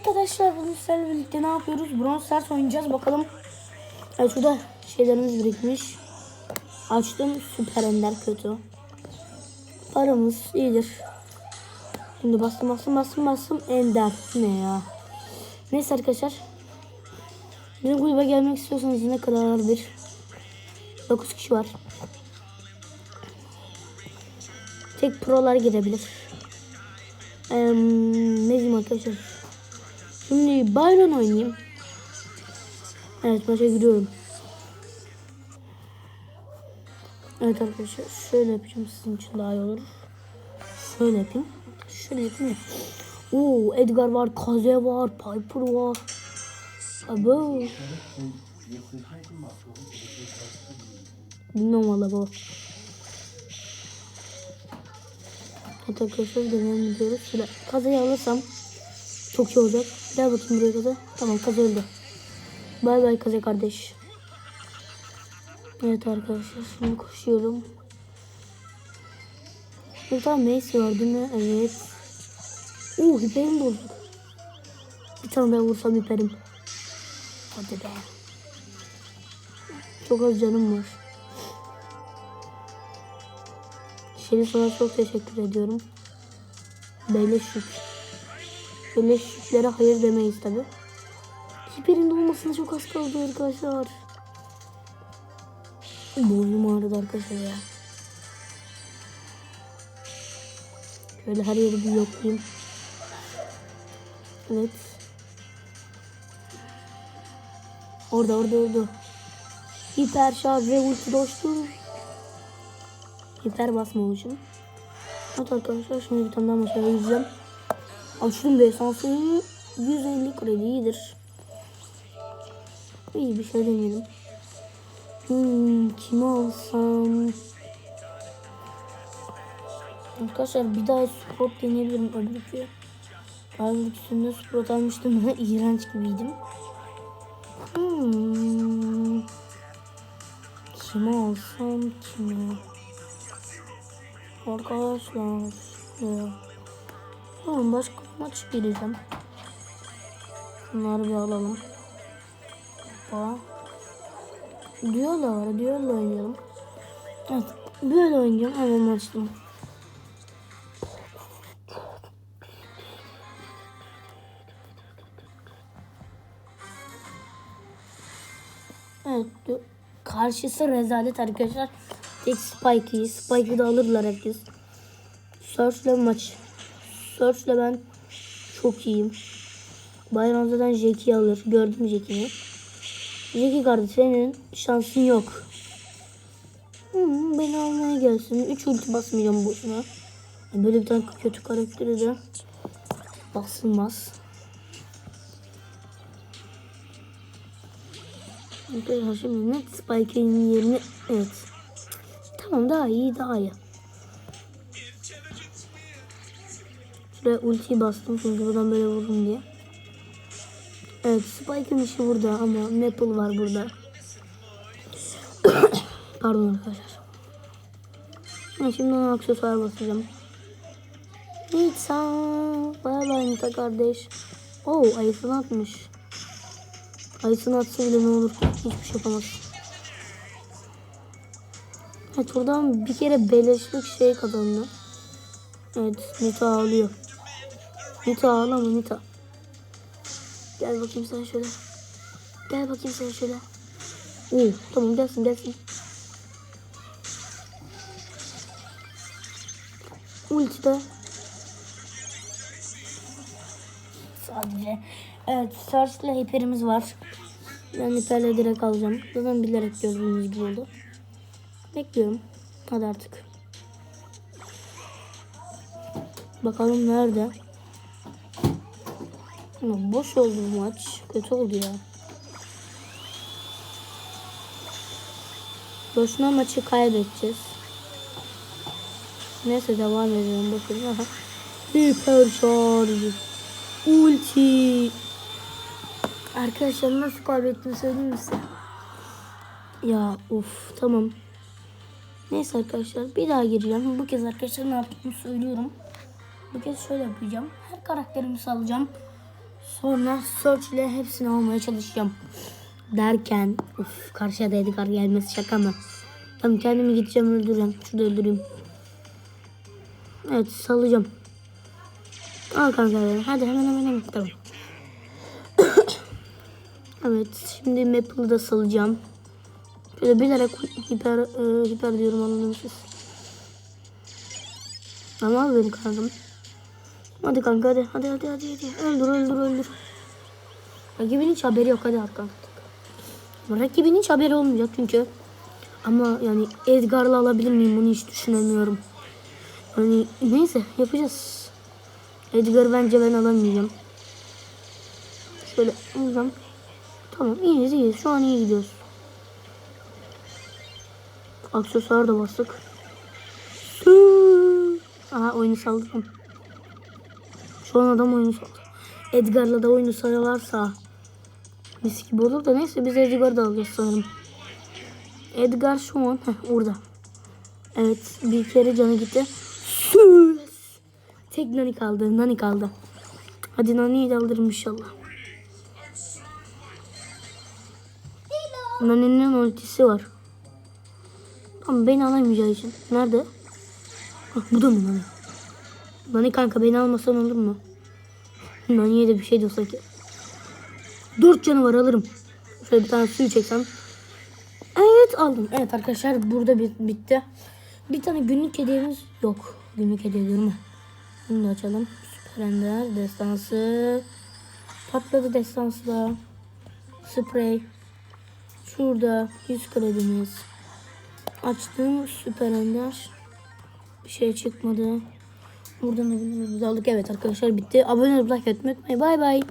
arkadaşlar bugün sizlerle birlikte ne yapıyoruz? Bronze Stars oynayacağız bakalım. Evet şurada şeylerimiz birikmiş. Açtım süper ender kötü. Paramız iyidir. Şimdi bastım bastım bastım bastım ender. Ne ya? Neyse arkadaşlar. Bizim kulübe gelmek istiyorsanız ne kadar bir 9 kişi var. Tek prolar girebilir. Eee ne diyeyim arkadaşlar. Şimdi Byron oynayayım. Evet maça giriyorum. Evet arkadaşlar şöyle yapacağım sizin için daha iyi olur. Şöyle yapayım. Şöyle yapayım. ya. Oo Edgar var, Kaze var, Piper var. Abo. Bilmiyorum valla bu. Evet arkadaşlar devam ediyoruz. Şöyle kazayı alırsam çok iyi olacak. Gel bakayım buraya kaza. Tamam kaza öldü. Bay bay kaza kardeş. Evet arkadaşlar şimdi koşuyorum. Tane Mace var değil mi? Evet. Oo hiperim bozuk. Bir tane daha vursam hiperim. Hadi be. Çok az canım var. Şeri sana çok teşekkür ediyorum. Beleşik. Beleşiklere hayır demeyiz tabi. Hiperin olmasına çok az kaldı arkadaşlar. Boynum ağrıdı arkadaşlar ya. Şöyle her yeri bir yoklayayım. Evet. Orada orada orada. Hiper şarj ve ulti doştum. Hiper basmamışım. Evet arkadaşlar şimdi bir tane daha maçlara yüzeceğim. Açtım bir esansı 150 kredi iyidir. İyi bir şey deneyelim. Hmm, kimi alsam? Arkadaşlar bir daha Sprot deneyebilirim. Öbürkü. Öbürküsünde Sprot almıştım. İğrenç gibiydim. Hmm. Kimi alsam kimi? Arkadaşlar. Ya. Tamam başka maç gireceğim. Bunları bir alalım. Hoppa. Duo'la var. Duo'la oynayalım. Evet. Böyle oynayacağım. Hemen açtım. Evet. Karşısı rezalet arkadaşlar. Tek Spike'yi. Spike'ı da alırlar herkes. Search'le maç. Search'le ben çok iyiyim. Bayram zaten Jack'i alır. Gördüm Jack'ini. Jackie kardeş senin şansın yok. Hmm, beni almaya gelsin. 3 ulti basmayacağım boşuna. Böyle bir tane kötü karakteri de basılmaz. Arkadaşlar şimdi net Spike'in yerine evet. Tamam daha iyi daha iyi. Şuraya ultiyi bastım çünkü buradan böyle vururum diye. Evet Spike'ın işi burada ama Maple var burada. Pardon arkadaşlar. Ha, şimdi ona aksesuar basacağım. Nita. Bay bay Nita kardeş. Oo ayısını atmış. Ayısını atsa bile ne olur. Hiçbir şey yapamaz. Evet buradan bir kere beleşlik şey kazandı. Evet Nita ağlıyor. Nita ağlama Nita. Gel bakayım sen şöyle. Gel bakayım sen şöyle. Oo, tamam gelsin gelsin. Ulti de. Sadece. Evet Search ile hiperimiz var. Ben hiperle direkt alacağım. Zaten bilerek gördüğünüz gibi oldu. Bekliyorum. Hadi artık. Bakalım nerede? Ama boş oldu bu maç. Kötü oldu ya. Boşuna maçı kaybedeceğiz. Neyse devam edelim. Bakın. Aha. Hiper şarj. Ulti. Arkadaşlar nasıl kaybettim söyleyeyim mi size? Ya of tamam. Neyse arkadaşlar bir daha gireceğim. Bu kez arkadaşlar ne yaptığımı söylüyorum. Bu kez şöyle yapacağım. Her karakterimi salacağım. Sonra search ile hepsini almaya çalışacağım. Derken uf karşıya da Edgar gelmesi şaka mı? Tamam kendimi gideceğim öldüreceğim. Şurada öldüreyim. Evet salacağım. Al kanka. Hadi hemen hemen hemen. Tamam. evet şimdi Maple'ı da salacağım. Şöyle bilerek hiper, e, hiper diyorum anladınız siz. Ama al beni kankam. Hadi kanka hadi hadi hadi hadi. hadi. Öldür öldür öldür. Rakibin hiç haberi yok hadi arkan. Ama Rakibin hiç haberi olmayacak çünkü. Ama yani Edgar'la alabilir miyim bunu hiç düşünemiyorum. Hani neyse yapacağız. Edgar bence ben alamayacağım. Şöyle alacağım. Tamam iyiyiz iyiyiz. Şu an iyi gidiyoruz. Aksesuar da bastık. Aha oyunu saldım. Şu an adam oyunu saldı. Edgar'la da oyunu sararlarsa mis gibi olur da neyse biz Edgar'ı da alacağız sanırım. Edgar şu an heh, orada. Evet bir kere canı gitti. Süüü. Tek Nani kaldı. Nani kaldı. Hadi Nani'yi de alırım inşallah. Nani'nin ultisi var. Ama beni alamayacağı için. Nerede? Hah, bu da mı Nani? Nani kanka beni almasan olur mu? Nani'ye de bir şey diyor sanki. Dört canı var alırım. Şöyle bir tane suyu çeksem. Evet aldım. Evet arkadaşlar burada bit- bitti. Bir tane günlük hediyemiz yok. Günlük hediye diyorum. Bunu da açalım. Süper Ender destansı. Patladı destansı da. Sprey. Şurada 100 kredimiz. Açtım süper ender. Bir şey çıkmadı. Buradan da bilmiyoruz aldık. Evet arkadaşlar bitti. Abone olup like atmayı unutmayın. Bay bay.